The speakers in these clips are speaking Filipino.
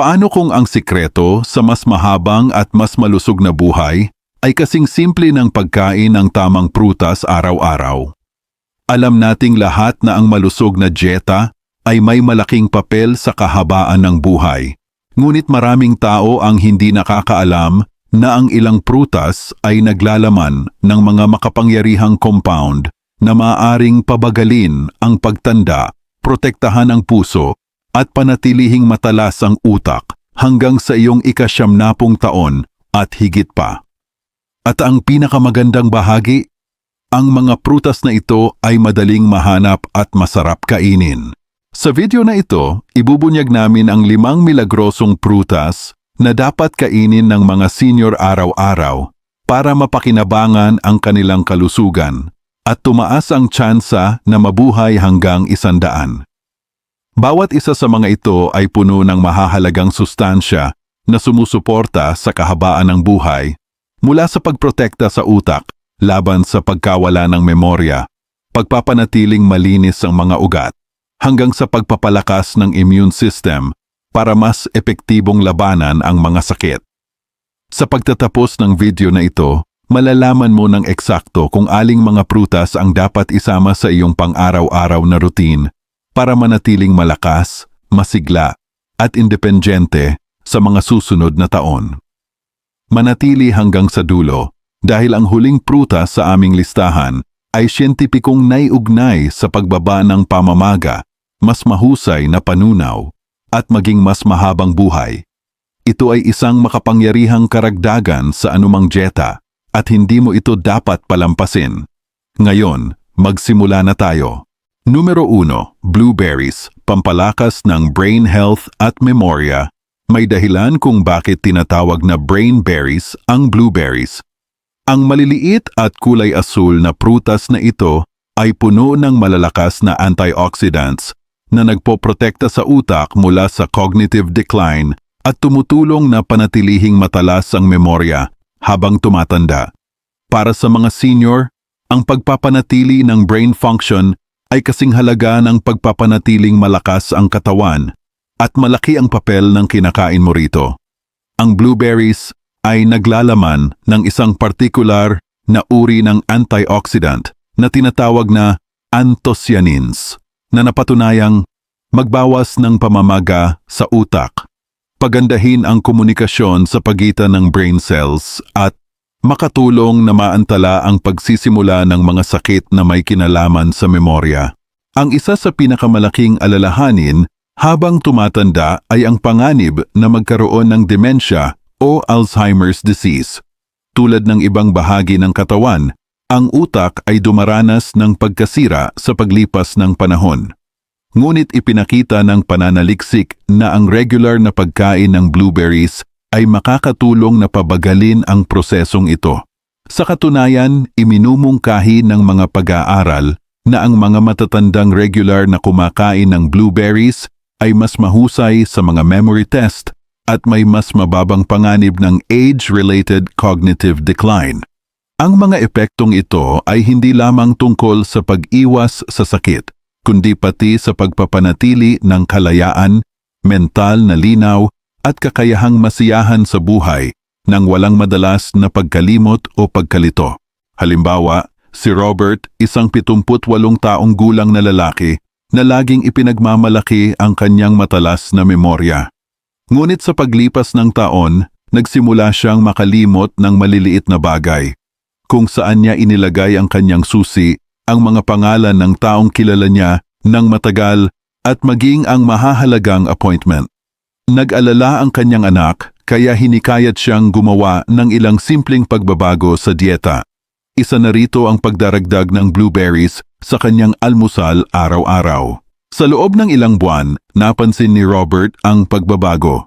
Paano kung ang sikreto sa mas mahabang at mas malusog na buhay ay kasing simple ng pagkain ng tamang prutas araw-araw? Alam nating lahat na ang malusog na dieta ay may malaking papel sa kahabaan ng buhay. Ngunit maraming tao ang hindi nakakaalam na ang ilang prutas ay naglalaman ng mga makapangyarihang compound na maaring pabagalin ang pagtanda, protektahan ang puso, at panatilihing matalas ang utak hanggang sa iyong ikasyamnapong taon at higit pa. At ang pinakamagandang bahagi, ang mga prutas na ito ay madaling mahanap at masarap kainin. Sa video na ito, ibubunyag namin ang limang milagrosong prutas na dapat kainin ng mga senior araw-araw para mapakinabangan ang kanilang kalusugan at tumaas ang tsansa na mabuhay hanggang isandaan. Bawat isa sa mga ito ay puno ng mahahalagang sustansya na sumusuporta sa kahabaan ng buhay mula sa pagprotekta sa utak laban sa pagkawala ng memorya, pagpapanatiling malinis ang mga ugat, hanggang sa pagpapalakas ng immune system para mas epektibong labanan ang mga sakit. Sa pagtatapos ng video na ito, malalaman mo ng eksakto kung aling mga prutas ang dapat isama sa iyong pang-araw-araw na routine para manatiling malakas, masigla, at independyente sa mga susunod na taon. Manatili hanggang sa dulo dahil ang huling prutas sa aming listahan ay siyentipikong naiugnay sa pagbaba ng pamamaga, mas mahusay na panunaw, at maging mas mahabang buhay. Ito ay isang makapangyarihang karagdagan sa anumang dieta at hindi mo ito dapat palampasin. Ngayon, magsimula na tayo. Numero 1, blueberries, pampalakas ng brain health at memorya. May dahilan kung bakit tinatawag na brain berries ang blueberries. Ang maliliit at kulay asul na prutas na ito ay puno ng malalakas na antioxidants na nagpoprotekta sa utak mula sa cognitive decline at tumutulong na panatilihing matalas ang memorya habang tumatanda. Para sa mga senior, ang pagpapanatili ng brain function ay kasing halaga ng pagpapanatiling malakas ang katawan at malaki ang papel ng kinakain mo rito. Ang blueberries ay naglalaman ng isang partikular na uri ng antioxidant na tinatawag na anthocyanins na napatunayang magbawas ng pamamaga sa utak, pagandahin ang komunikasyon sa pagitan ng brain cells at makatulong na maantala ang pagsisimula ng mga sakit na may kinalaman sa memorya. Ang isa sa pinakamalaking alalahanin habang tumatanda ay ang panganib na magkaroon ng demensya o Alzheimer's disease. Tulad ng ibang bahagi ng katawan, ang utak ay dumaranas ng pagkasira sa paglipas ng panahon. Ngunit ipinakita ng pananaliksik na ang regular na pagkain ng blueberries ay makakatulong na pabagalin ang prosesong ito. Sa katunayan, iminumungkahi ng mga pag-aaral na ang mga matatandang regular na kumakain ng blueberries ay mas mahusay sa mga memory test at may mas mababang panganib ng age-related cognitive decline. Ang mga epektong ito ay hindi lamang tungkol sa pag-iwas sa sakit, kundi pati sa pagpapanatili ng kalayaan, mental na linaw at kakayahang masiyahan sa buhay nang walang madalas na pagkalimot o pagkalito. Halimbawa, si Robert, isang 78 taong gulang na lalaki na laging ipinagmamalaki ang kanyang matalas na memorya. Ngunit sa paglipas ng taon, nagsimula siyang makalimot ng maliliit na bagay. Kung saan niya inilagay ang kanyang susi, ang mga pangalan ng taong kilala niya ng matagal at maging ang mahahalagang appointment. Nag-alala ang kanyang anak kaya hinikayat siyang gumawa ng ilang simpleng pagbabago sa dieta. Isa na rito ang pagdaragdag ng blueberries sa kanyang almusal araw-araw. Sa loob ng ilang buwan, napansin ni Robert ang pagbabago.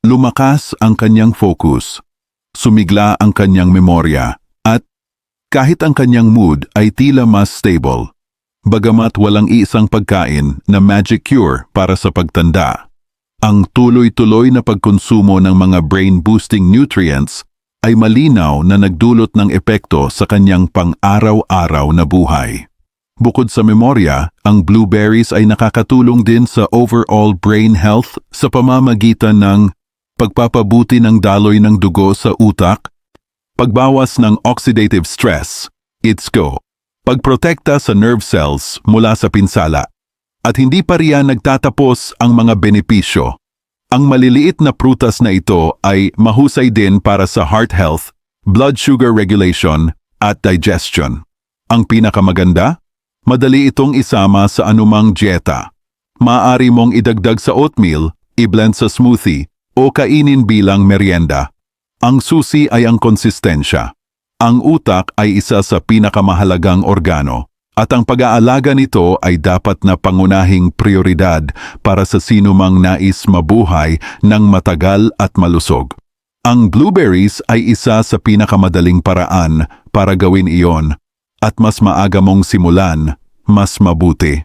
Lumakas ang kanyang focus, sumigla ang kanyang memorya, at kahit ang kanyang mood ay tila mas stable. Bagamat walang isang pagkain na magic cure para sa pagtanda. Ang tuloy-tuloy na pagkonsumo ng mga brain-boosting nutrients ay malinaw na nagdulot ng epekto sa kanyang pang-araw-araw na buhay. Bukod sa memorya, ang blueberries ay nakakatulong din sa overall brain health sa pamamagitan ng pagpapabuti ng daloy ng dugo sa utak, pagbawas ng oxidative stress, it's go, pagprotekta sa nerve cells mula sa pinsala. At hindi pa riyan nagtatapos ang mga benepisyo. Ang maliliit na prutas na ito ay mahusay din para sa heart health, blood sugar regulation, at digestion. Ang pinakamaganda? Madali itong isama sa anumang dieta. Maaari mong idagdag sa oatmeal, i-blend sa smoothie, o kainin bilang merienda. Ang susi ay ang konsistensya. Ang utak ay isa sa pinakamahalagang organo at ang pag-aalaga nito ay dapat na pangunahing prioridad para sa sinumang nais mabuhay ng matagal at malusog. Ang blueberries ay isa sa pinakamadaling paraan para gawin iyon at mas maaga mong simulan, mas mabuti.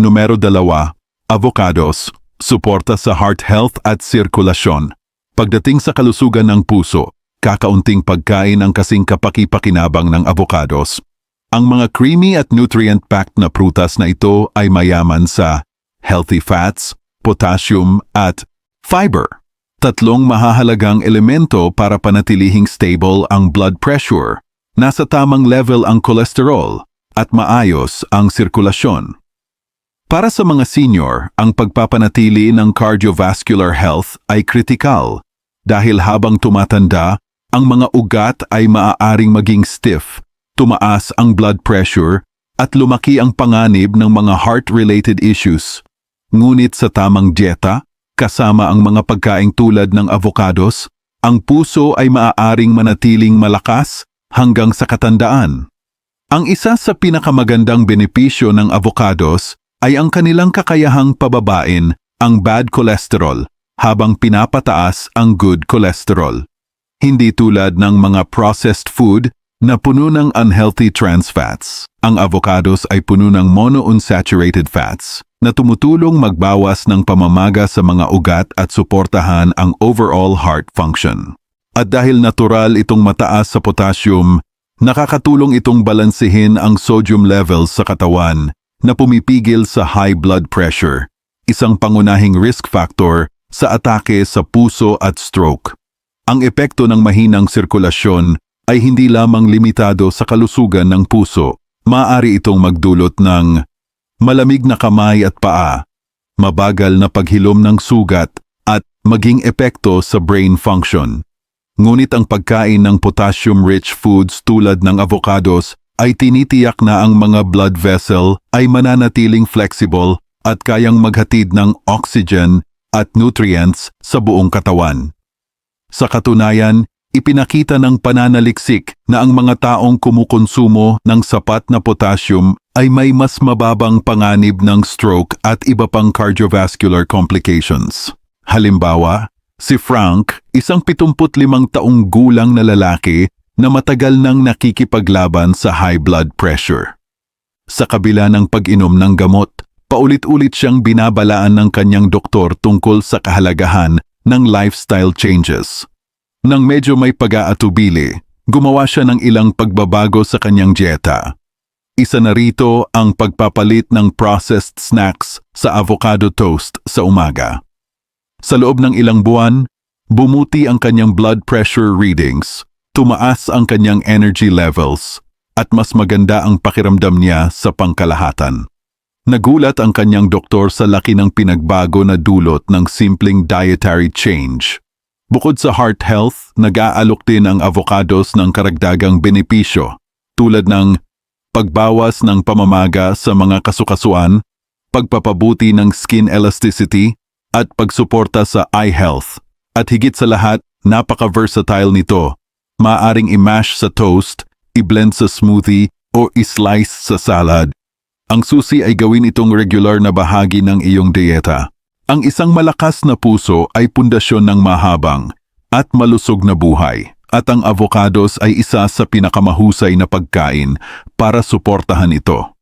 Numero dalawa, avocados, suporta sa heart health at sirkulasyon. Pagdating sa kalusugan ng puso, kakaunting pagkain ang kasing kapaki-pakinabang ng avocados. Ang mga creamy at nutrient-packed na prutas na ito ay mayaman sa healthy fats, potassium at fiber. Tatlong mahahalagang elemento para panatilihing stable ang blood pressure, nasa tamang level ang cholesterol, at maayos ang sirkulasyon. Para sa mga senior, ang pagpapanatili ng cardiovascular health ay kritikal dahil habang tumatanda, ang mga ugat ay maaaring maging stiff, tumaas ang blood pressure, at lumaki ang panganib ng mga heart-related issues. Ngunit sa tamang dieta, kasama ang mga pagkaing tulad ng avocados, ang puso ay maaaring manatiling malakas hanggang sa katandaan. Ang isa sa pinakamagandang benepisyo ng avocados ay ang kanilang kakayahang pababain ang bad cholesterol habang pinapataas ang good cholesterol. Hindi tulad ng mga processed food na puno ng unhealthy trans fats. Ang avocados ay puno ng monounsaturated fats na tumutulong magbawas ng pamamaga sa mga ugat at suportahan ang overall heart function. At dahil natural itong mataas sa potassium, nakakatulong itong balansehin ang sodium levels sa katawan na pumipigil sa high blood pressure, isang pangunahing risk factor sa atake sa puso at stroke. Ang epekto ng mahinang sirkulasyon ay hindi lamang limitado sa kalusugan ng puso. Maaari itong magdulot ng malamig na kamay at paa, mabagal na paghilom ng sugat at maging epekto sa brain function. Ngunit ang pagkain ng potassium-rich foods tulad ng avocados ay tinitiyak na ang mga blood vessel ay mananatiling flexible at kayang maghatid ng oxygen at nutrients sa buong katawan. Sa katunayan, ipinakita ng pananaliksik na ang mga taong kumukonsumo ng sapat na potassium ay may mas mababang panganib ng stroke at iba pang cardiovascular complications. Halimbawa, si Frank, isang 75 taong gulang na lalaki na matagal nang nakikipaglaban sa high blood pressure. Sa kabila ng pag-inom ng gamot, paulit-ulit siyang binabalaan ng kanyang doktor tungkol sa kahalagahan ng lifestyle changes. Nang medyo may pag-aatubili, gumawa siya ng ilang pagbabago sa kanyang dieta. Isa na rito ang pagpapalit ng processed snacks sa avocado toast sa umaga. Sa loob ng ilang buwan, bumuti ang kanyang blood pressure readings, tumaas ang kanyang energy levels, at mas maganda ang pakiramdam niya sa pangkalahatan. Nagulat ang kanyang doktor sa laki ng pinagbago na dulot ng simpleng dietary change. Bukod sa heart health, nag-aalok din ang avocados ng karagdagang benepisyo tulad ng pagbawas ng pamamaga sa mga kasukasuan, pagpapabuti ng skin elasticity, at pagsuporta sa eye health. At higit sa lahat, napaka-versatile nito. Maaring i-mash sa toast, i-blend sa smoothie, o i-slice sa salad. Ang susi ay gawin itong regular na bahagi ng iyong dieta. Ang isang malakas na puso ay pundasyon ng mahabang at malusog na buhay at ang avocados ay isa sa pinakamahusay na pagkain para suportahan ito.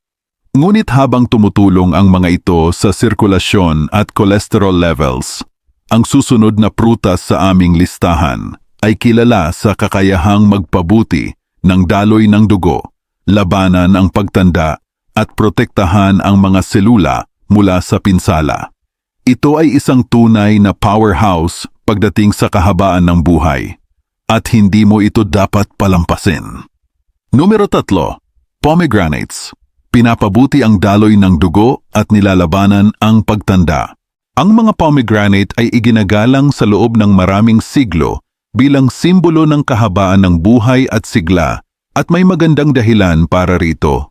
Ngunit habang tumutulong ang mga ito sa sirkulasyon at cholesterol levels, ang susunod na prutas sa aming listahan ay kilala sa kakayahang magpabuti ng daloy ng dugo, labanan ang pagtanda at protektahan ang mga selula mula sa pinsala. Ito ay isang tunay na powerhouse pagdating sa kahabaan ng buhay at hindi mo ito dapat palampasin. Numero tatlo, pomegranates. Pinapabuti ang daloy ng dugo at nilalabanan ang pagtanda. Ang mga pomegranate ay iginagalang sa loob ng maraming siglo bilang simbolo ng kahabaan ng buhay at sigla at may magandang dahilan para rito.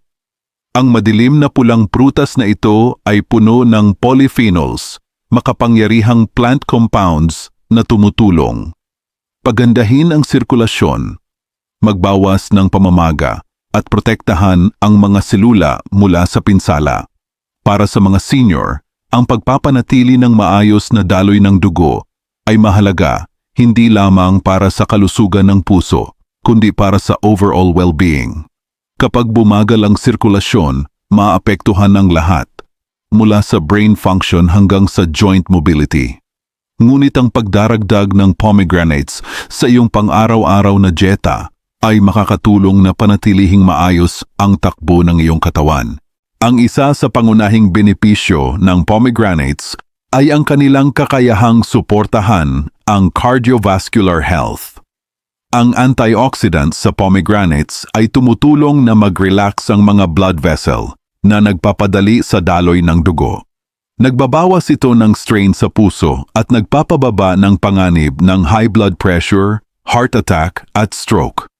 Ang madilim na pulang prutas na ito ay puno ng polyphenols, makapangyarihang plant compounds na tumutulong. Pagandahin ang sirkulasyon, magbawas ng pamamaga at protektahan ang mga selula mula sa pinsala. Para sa mga senior, ang pagpapanatili ng maayos na daloy ng dugo ay mahalaga hindi lamang para sa kalusugan ng puso, kundi para sa overall well-being. Kapag bumagal ang sirkulasyon, maapektuhan ng lahat, mula sa brain function hanggang sa joint mobility. Ngunit ang pagdaragdag ng pomegranates sa iyong pang-araw-araw na dieta ay makakatulong na panatilihing maayos ang takbo ng iyong katawan. Ang isa sa pangunahing benepisyo ng pomegranates ay ang kanilang kakayahang suportahan ang cardiovascular health. Ang antioxidants sa pomegranates ay tumutulong na mag-relax ang mga blood vessel na nagpapadali sa daloy ng dugo. Nagbabawas ito ng strain sa puso at nagpapababa ng panganib ng high blood pressure, heart attack at stroke.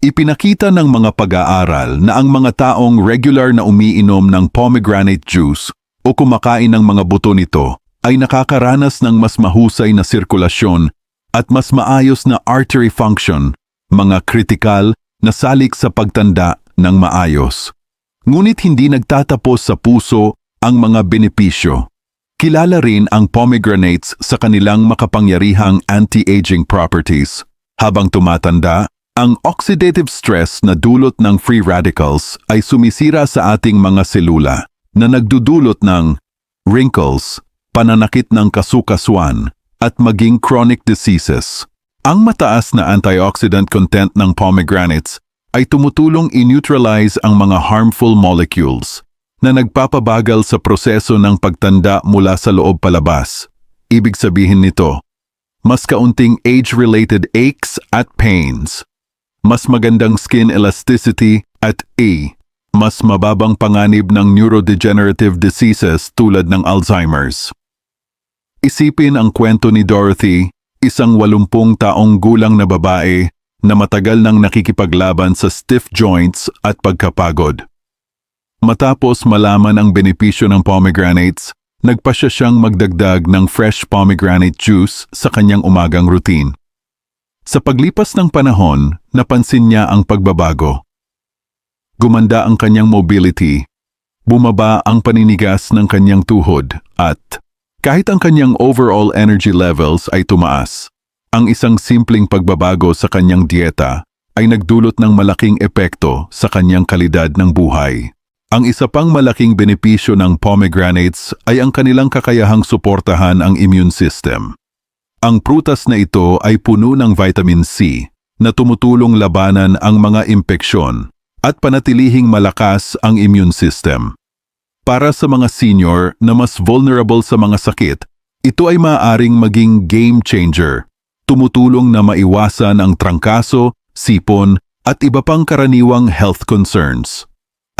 Ipinakita ng mga pag-aaral na ang mga taong regular na umiinom ng pomegranate juice o kumakain ng mga buto nito ay nakakaranas ng mas mahusay na sirkulasyon at mas maayos na artery function, mga kritikal na salik sa pagtanda ng maayos. Ngunit hindi nagtatapos sa puso ang mga benepisyo. Kilala rin ang pomegranates sa kanilang makapangyarihang anti-aging properties. Habang tumatanda, ang oxidative stress na dulot ng free radicals ay sumisira sa ating mga selula na nagdudulot ng wrinkles, pananakit ng kasukasuan, at maging chronic diseases. Ang mataas na antioxidant content ng pomegranates ay tumutulong i-neutralize ang mga harmful molecules na nagpapabagal sa proseso ng pagtanda mula sa loob palabas. Ibig sabihin nito, mas kaunting age-related aches at pains, mas magandang skin elasticity at A, mas mababang panganib ng neurodegenerative diseases tulad ng Alzheimer's. Isipin ang kwento ni Dorothy, isang walumpung taong gulang na babae na matagal nang nakikipaglaban sa stiff joints at pagkapagod. Matapos malaman ang benepisyo ng pomegranates, nagpasya siyang magdagdag ng fresh pomegranate juice sa kanyang umagang routine. Sa paglipas ng panahon, napansin niya ang pagbabago. Gumanda ang kanyang mobility, bumaba ang paninigas ng kanyang tuhod at kahit ang kanyang overall energy levels ay tumaas, ang isang simpleng pagbabago sa kanyang dieta ay nagdulot ng malaking epekto sa kanyang kalidad ng buhay. Ang isa pang malaking benepisyo ng pomegranates ay ang kanilang kakayahang suportahan ang immune system. Ang prutas na ito ay puno ng vitamin C na tumutulong labanan ang mga impeksyon at panatilihing malakas ang immune system. Para sa mga senior na mas vulnerable sa mga sakit, ito ay maaaring maging game changer. Tumutulong na maiwasan ang trangkaso, sipon at iba pang karaniwang health concerns.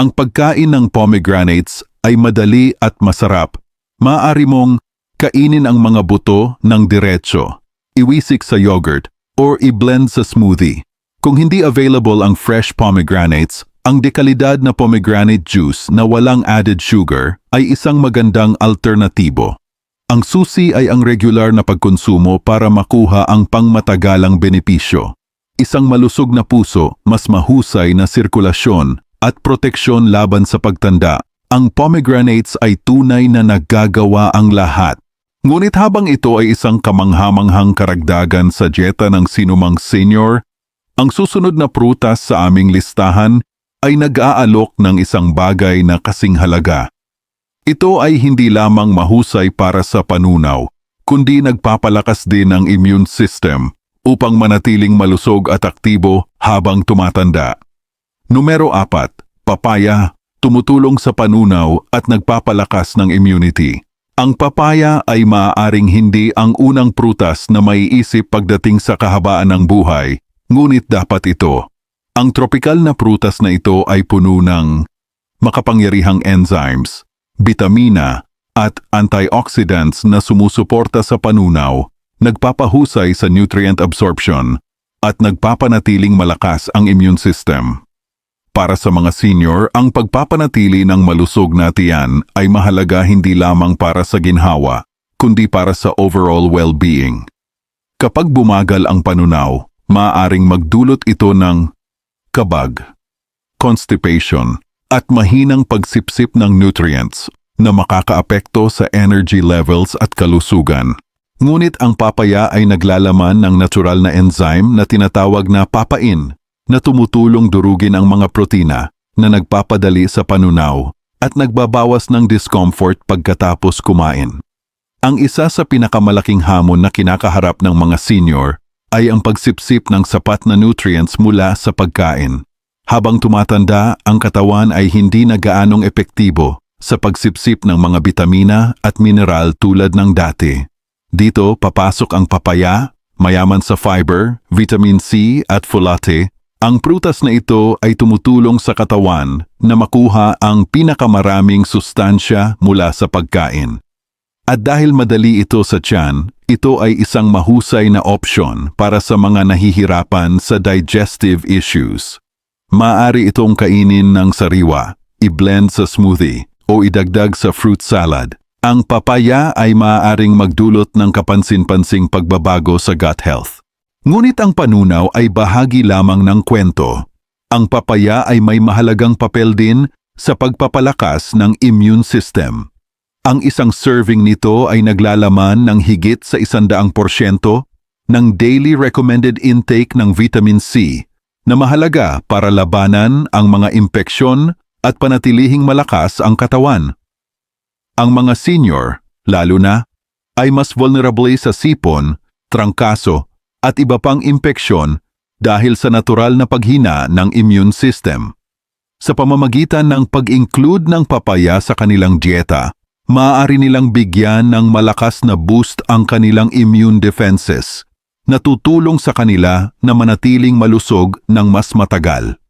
Ang pagkain ng pomegranates ay madali at masarap. Maaari mong kainin ang mga buto ng diretso, iwisik sa yogurt, or i-blend sa smoothie. Kung hindi available ang fresh pomegranates, ang dekalidad na pomegranate juice na walang added sugar ay isang magandang alternatibo. Ang susi ay ang regular na pagkonsumo para makuha ang pangmatagalang benepisyo. Isang malusog na puso, mas mahusay na sirkulasyon at proteksyon laban sa pagtanda, ang pomegranates ay tunay na naggagawa ang lahat. Ngunit habang ito ay isang kamanghamanghang karagdagan sa dieta ng sinumang senior, ang susunod na prutas sa aming listahan ay nag-aalok ng isang bagay na kasing halaga. Ito ay hindi lamang mahusay para sa panunaw, kundi nagpapalakas din ng immune system upang manatiling malusog at aktibo habang tumatanda. Numero 4. Papaya, tumutulong sa panunaw at nagpapalakas ng immunity. Ang papaya ay maaaring hindi ang unang prutas na maiisip pagdating sa kahabaan ng buhay, ngunit dapat ito. Ang tropikal na prutas na ito ay puno ng makapangyarihang enzymes, bitamina, at antioxidants na sumusuporta sa panunaw, nagpapahusay sa nutrient absorption, at nagpapanatiling malakas ang immune system. Para sa mga senior, ang pagpapanatili ng malusog na tiyan ay mahalaga hindi lamang para sa ginhawa, kundi para sa overall well-being. Kapag bumagal ang panunaw, maaaring magdulot ito ng kabag, constipation, at mahinang pagsipsip ng nutrients na makakaapekto sa energy levels at kalusugan. Ngunit ang papaya ay naglalaman ng natural na enzyme na tinatawag na papain na tumutulong durugin ang mga protina na nagpapadali sa panunaw at nagbabawas ng discomfort pagkatapos kumain. Ang isa sa pinakamalaking hamon na kinakaharap ng mga senior ay ang pagsipsip ng sapat na nutrients mula sa pagkain. Habang tumatanda, ang katawan ay hindi na gaanong epektibo sa pagsipsip ng mga bitamina at mineral tulad ng dati. Dito papasok ang papaya, mayaman sa fiber, vitamin C at folate. Ang prutas na ito ay tumutulong sa katawan na makuha ang pinakamaraming sustansya mula sa pagkain. At dahil madali ito sa tiyan, ito ay isang mahusay na opsyon para sa mga nahihirapan sa digestive issues. Maaari itong kainin ng sariwa, i-blend sa smoothie, o idagdag sa fruit salad. Ang papaya ay maaaring magdulot ng kapansin-pansing pagbabago sa gut health. Ngunit ang panunaw ay bahagi lamang ng kwento. Ang papaya ay may mahalagang papel din sa pagpapalakas ng immune system. Ang isang serving nito ay naglalaman ng higit sa isandaang porsyento ng daily recommended intake ng vitamin C na mahalaga para labanan ang mga impeksyon at panatilihing malakas ang katawan. Ang mga senior, lalo na, ay mas vulnerable sa sipon, trangkaso at iba pang impeksyon dahil sa natural na paghina ng immune system. Sa pamamagitan ng pag-include ng papaya sa kanilang dieta, maaari nilang bigyan ng malakas na boost ang kanilang immune defenses na tutulong sa kanila na manatiling malusog ng mas matagal.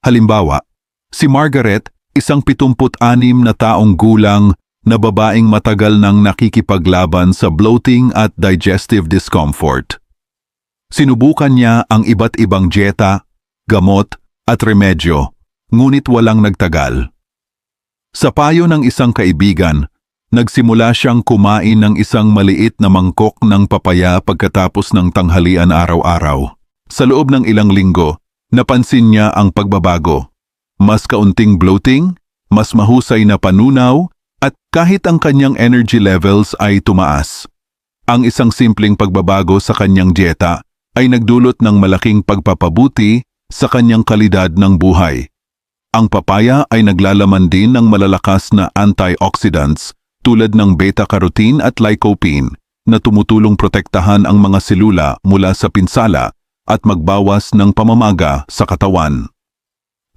Halimbawa, si Margaret, isang 76 na taong gulang na babaeng matagal nang nakikipaglaban sa bloating at digestive discomfort. Sinubukan niya ang iba't ibang dieta, gamot at remedyo, ngunit walang nagtagal. Sa payo ng isang kaibigan, nagsimula siyang kumain ng isang maliit na mangkok ng papaya pagkatapos ng tanghalian araw-araw. Sa loob ng ilang linggo, napansin niya ang pagbabago. Mas kaunting bloating, mas mahusay na panunaw, at kahit ang kanyang energy levels ay tumaas. Ang isang simpleng pagbabago sa kanyang dieta ay nagdulot ng malaking pagpapabuti sa kanyang kalidad ng buhay. Ang papaya ay naglalaman din ng malalakas na antioxidants tulad ng beta-carotene at lycopene na tumutulong protektahan ang mga selula mula sa pinsala at magbawas ng pamamaga sa katawan.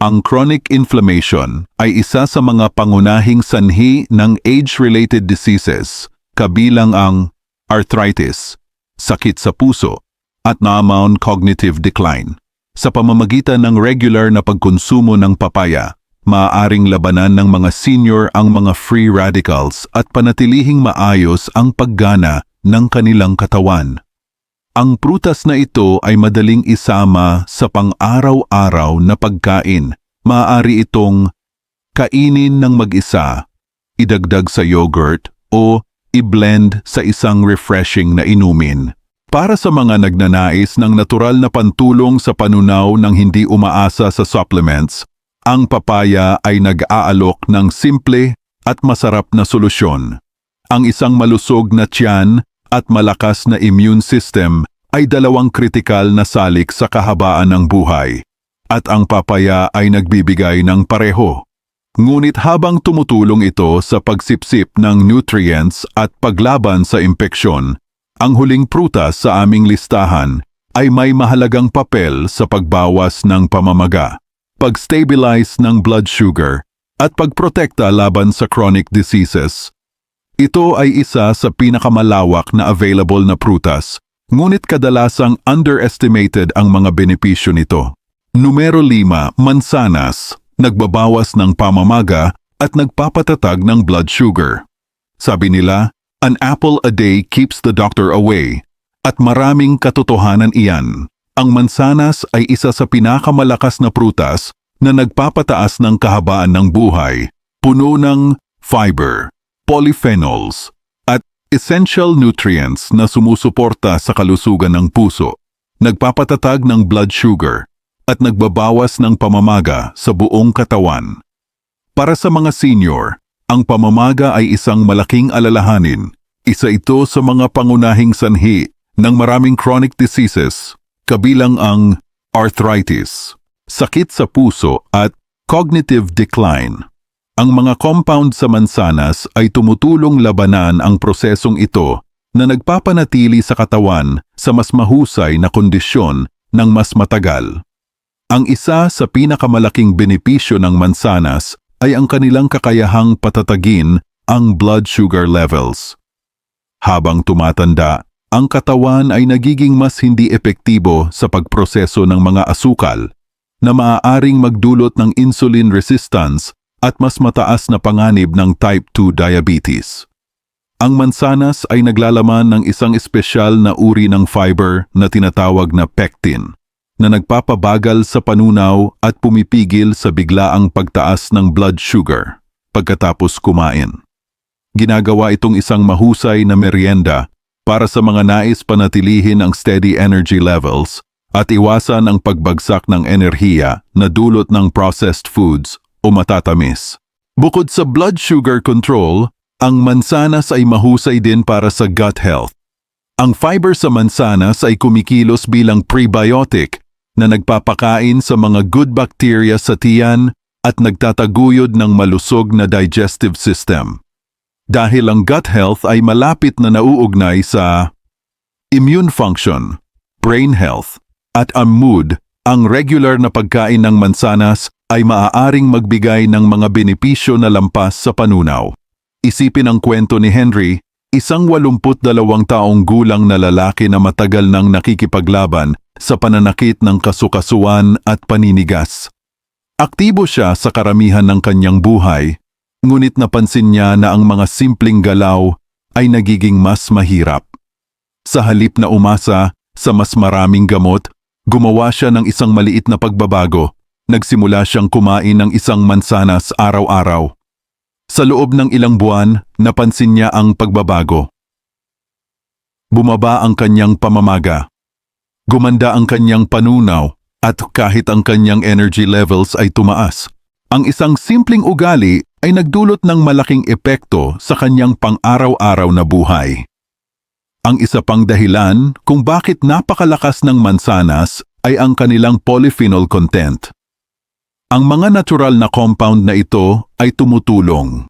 Ang chronic inflammation ay isa sa mga pangunahing sanhi ng age-related diseases, kabilang ang arthritis, sakit sa puso, at naamount cognitive decline. Sa pamamagitan ng regular na pagkonsumo ng papaya, maaaring labanan ng mga senior ang mga free radicals at panatilihing maayos ang paggana ng kanilang katawan. Ang prutas na ito ay madaling isama sa pang-araw-araw na pagkain. Maaari itong kainin ng mag-isa, idagdag sa yogurt o i-blend sa isang refreshing na inumin. Para sa mga nagnanais ng natural na pantulong sa panunaw ng hindi umaasa sa supplements, ang papaya ay nag-aalok ng simple at masarap na solusyon. Ang isang malusog na tiyan at malakas na immune system ay dalawang kritikal na salik sa kahabaan ng buhay. At ang papaya ay nagbibigay ng pareho. Ngunit habang tumutulong ito sa pagsipsip ng nutrients at paglaban sa impeksyon, ang huling prutas sa aming listahan ay may mahalagang papel sa pagbawas ng pamamaga, pag-stabilize ng blood sugar, at pagprotekta laban sa chronic diseases. Ito ay isa sa pinakamalawak na available na prutas, ngunit kadalasang underestimated ang mga benepisyo nito. Numero 5, mansanas, nagbabawas ng pamamaga at nagpapatatag ng blood sugar. Sabi nila, an apple a day keeps the doctor away. At maraming katotohanan iyan. Ang mansanas ay isa sa pinakamalakas na prutas na nagpapataas ng kahabaan ng buhay, puno ng fiber, polyphenols, at essential nutrients na sumusuporta sa kalusugan ng puso, nagpapatatag ng blood sugar, at nagbabawas ng pamamaga sa buong katawan. Para sa mga senior, ang pamamaga ay isang malaking alalahanin. Isa ito sa mga pangunahing sanhi ng maraming chronic diseases, kabilang ang arthritis, sakit sa puso at cognitive decline. Ang mga compound sa mansanas ay tumutulong labanan ang prosesong ito na nagpapanatili sa katawan sa mas mahusay na kondisyon ng mas matagal. Ang isa sa pinakamalaking benepisyo ng mansanas ay ang kanilang kakayahang patatagin ang blood sugar levels. Habang tumatanda, ang katawan ay nagiging mas hindi epektibo sa pagproseso ng mga asukal na maaaring magdulot ng insulin resistance at mas mataas na panganib ng type 2 diabetes. Ang mansanas ay naglalaman ng isang espesyal na uri ng fiber na tinatawag na pectin na nagpapabagal sa panunaw at pumipigil sa biglaang pagtaas ng blood sugar pagkatapos kumain. Ginagawa itong isang mahusay na merienda para sa mga nais panatilihin ang steady energy levels at iwasan ang pagbagsak ng enerhiya na dulot ng processed foods o matatamis. Bukod sa blood sugar control, ang mansanas ay mahusay din para sa gut health. Ang fiber sa mansanas ay kumikilos bilang prebiotic na nagpapakain sa mga good bacteria sa tiyan at nagtataguyod ng malusog na digestive system. Dahil ang gut health ay malapit na nauugnay sa immune function, brain health, at ang mood, ang regular na pagkain ng mansanas ay maaaring magbigay ng mga benepisyo na lampas sa panunaw. Isipin ang kwento ni Henry, isang 82 taong gulang na lalaki na matagal nang nakikipaglaban sa pananakit ng kasukasuan at paninigas. Aktibo siya sa karamihan ng kanyang buhay, ngunit napansin niya na ang mga simpleng galaw ay nagiging mas mahirap. Sa halip na umasa sa mas maraming gamot, gumawa siya ng isang maliit na pagbabago. Nagsimula siyang kumain ng isang mansanas araw-araw. Sa loob ng ilang buwan, napansin niya ang pagbabago. Bumaba ang kanyang pamamaga. Gumanda ang kanyang panunaw at kahit ang kanyang energy levels ay tumaas. Ang isang simpleng ugali ay nagdulot ng malaking epekto sa kanyang pang-araw-araw na buhay. Ang isa pang dahilan kung bakit napakalakas ng mansanas ay ang kanilang polyphenol content. Ang mga natural na compound na ito ay tumutulong.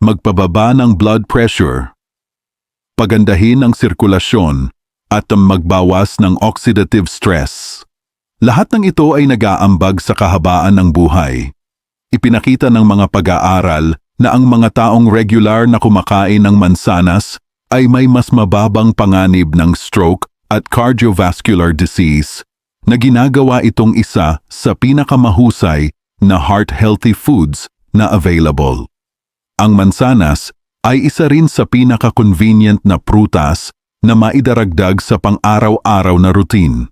Magpababa ng blood pressure, pagandahin ang sirkulasyon at magbawas ng oxidative stress. Lahat ng ito ay nag-aambag sa kahabaan ng buhay. Ipinakita ng mga pag-aaral na ang mga taong regular na kumakain ng mansanas ay may mas mababang panganib ng stroke at cardiovascular disease na ginagawa itong isa sa pinakamahusay na heart-healthy foods na available. Ang mansanas ay isa rin sa pinaka-convenient na prutas na maidaragdag sa pang-araw-araw na routine.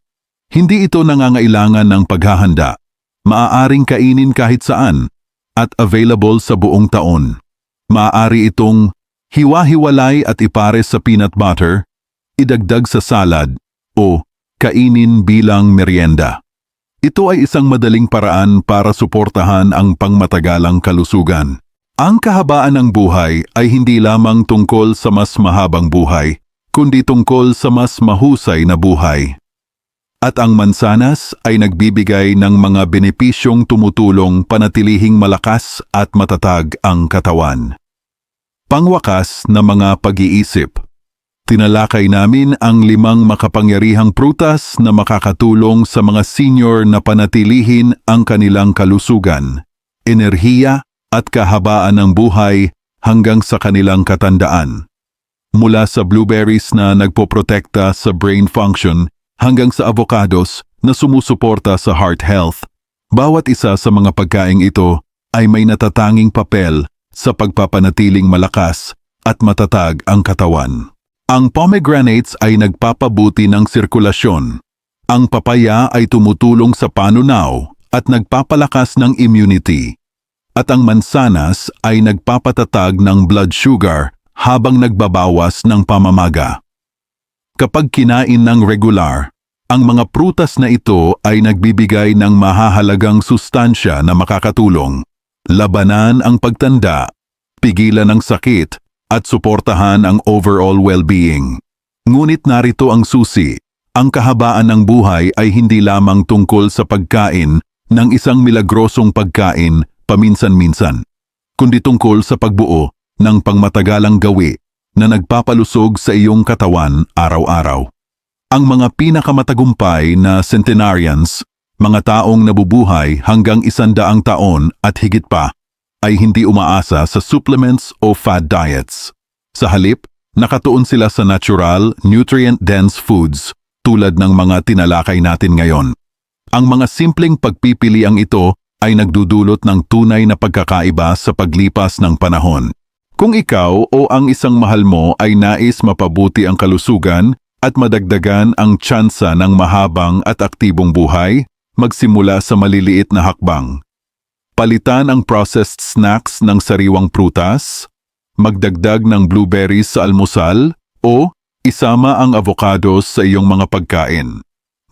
Hindi ito nangangailangan ng paghahanda. Maaaring kainin kahit saan at available sa buong taon. Maaari itong hiwa-hiwalay at ipares sa peanut butter, idagdag sa salad, o kainin bilang merienda. Ito ay isang madaling paraan para suportahan ang pangmatagalang kalusugan. Ang kahabaan ng buhay ay hindi lamang tungkol sa mas mahabang buhay, kundi tungkol sa mas mahusay na buhay. At ang mansanas ay nagbibigay ng mga benepisyong tumutulong panatilihing malakas at matatag ang katawan. Pangwakas na mga pag-iisip. Tinalakay namin ang limang makapangyarihang prutas na makakatulong sa mga senior na panatilihin ang kanilang kalusugan, enerhiya at kahabaan ng buhay hanggang sa kanilang katandaan. Mula sa blueberries na nagpoprotekta sa brain function hanggang sa avocados na sumusuporta sa heart health, bawat isa sa mga pagkaing ito ay may natatanging papel sa pagpapanatiling malakas at matatag ang katawan. Ang pomegranates ay nagpapabuti ng sirkulasyon. Ang papaya ay tumutulong sa panunaw at nagpapalakas ng immunity. At ang mansanas ay nagpapatatag ng blood sugar habang nagbabawas ng pamamaga. Kapag kinain ng regular, ang mga prutas na ito ay nagbibigay ng mahahalagang sustansya na makakatulong. Labanan ang pagtanda, pigilan ang sakit, at suportahan ang overall well-being. Ngunit narito ang susi. Ang kahabaan ng buhay ay hindi lamang tungkol sa pagkain ng isang milagrosong pagkain paminsan-minsan, kundi tungkol sa pagbuo ng pangmatagalang gawi na nagpapalusog sa iyong katawan araw-araw. Ang mga pinakamatagumpay na centenarians, mga taong nabubuhay hanggang isandaang taon at higit pa, ay hindi umaasa sa supplements o fad diets. Sa halip, nakatuon sila sa natural, nutrient-dense foods tulad ng mga tinalakay natin ngayon. Ang mga simpleng pagpipiliang ito ay nagdudulot ng tunay na pagkakaiba sa paglipas ng panahon. Kung ikaw o ang isang mahal mo ay nais mapabuti ang kalusugan at madagdagan ang tsansa ng mahabang at aktibong buhay, magsimula sa maliliit na hakbang. Palitan ang processed snacks ng sariwang prutas, magdagdag ng blueberries sa almusal, o isama ang avocados sa iyong mga pagkain.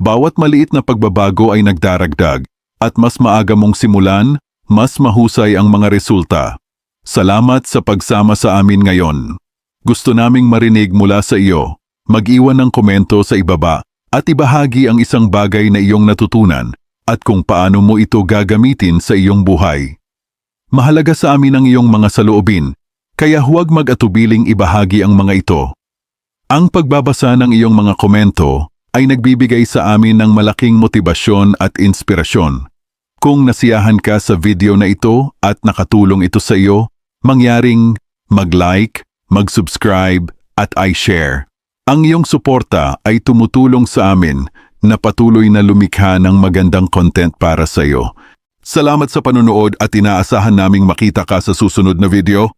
Bawat maliit na pagbabago ay nagdaragdag at mas maaga mong simulan, mas mahusay ang mga resulta. Salamat sa pagsama sa amin ngayon. Gusto naming marinig mula sa iyo. Mag-iwan ng komento sa ibaba at ibahagi ang isang bagay na iyong natutunan at kung paano mo ito gagamitin sa iyong buhay. Mahalaga sa amin ang iyong mga saloobin, kaya huwag mag-atubiling ibahagi ang mga ito. Ang pagbabasa ng iyong mga komento ay nagbibigay sa amin ng malaking motibasyon at inspirasyon. Kung nasiyahan ka sa video na ito at nakatulong ito sa iyo, mangyaring mag-like, mag-subscribe at i-share. Ang iyong suporta ay tumutulong sa amin na patuloy na lumikha ng magandang content para sa iyo. Salamat sa panunood at inaasahan naming makita ka sa susunod na video.